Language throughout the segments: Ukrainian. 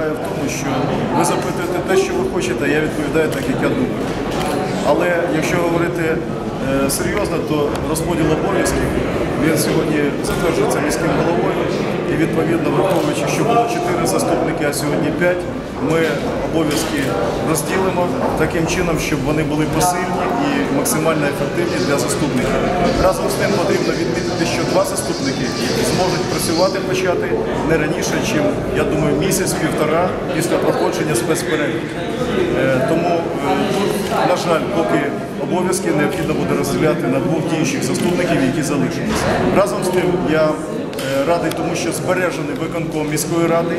в тому, що ви запитуєте те, що ви хочете, я відповідаю так, як я думаю. Але якщо говорити серйозно, то розподіл обов'язків він сьогодні затверджується міським головою. І відповідно, враховуючи, що було 4 заступники, а сьогодні 5, ми обов'язки розділимо таким чином, щоб вони були посильні і максимально ефективні для заступників. Разом з тим потрібно відмітити, що два заступники зможуть працювати почати не раніше, ніж, я думаю, місяць-півтора після проходження спецперевірки. Е, Тому е, тут, на жаль, поки обов'язки необхідно буде розділяти на двох діючих заступників, які залишились. Разом з тим я е, радий, тому що збережений виконком міської ради,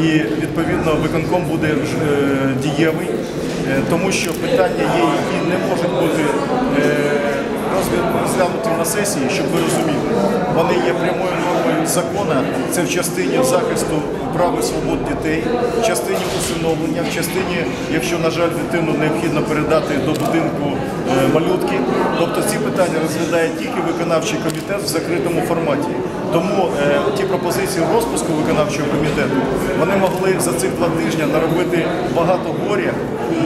і відповідно виконком буде е, дієвий, е, тому що питання є, які не можуть бути розглянуті на сесії, щоб ви розуміли. Вони є прямою закону. Це в частині захисту прав і свобод дітей, в частині усиновлення, в частині, якщо, на жаль, дитину необхідно передати до будинку е, малютки. Тобто ці питання розглядає тільки виконавчий комітет в закритому форматі. Тому е, ті пропозиції розпуску виконавчого комітету вони могли за цих два тижні наробити багато горя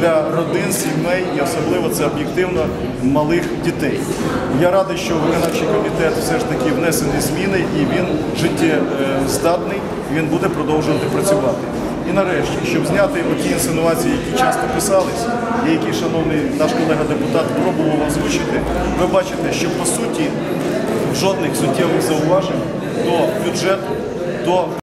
для родин, сімей і особливо це об'єктивно малих дітей. Я радий, що виконавчий комітет все ж таки внесені зміни і він життєздатний, він буде продовжувати працювати. І нарешті, щоб зняти оті інсинуації, які часто писались, і які, шановний наш колега депутат, пробував озвучити, ви бачите, що по суті жодних суттєвих зауважень до бюджету, до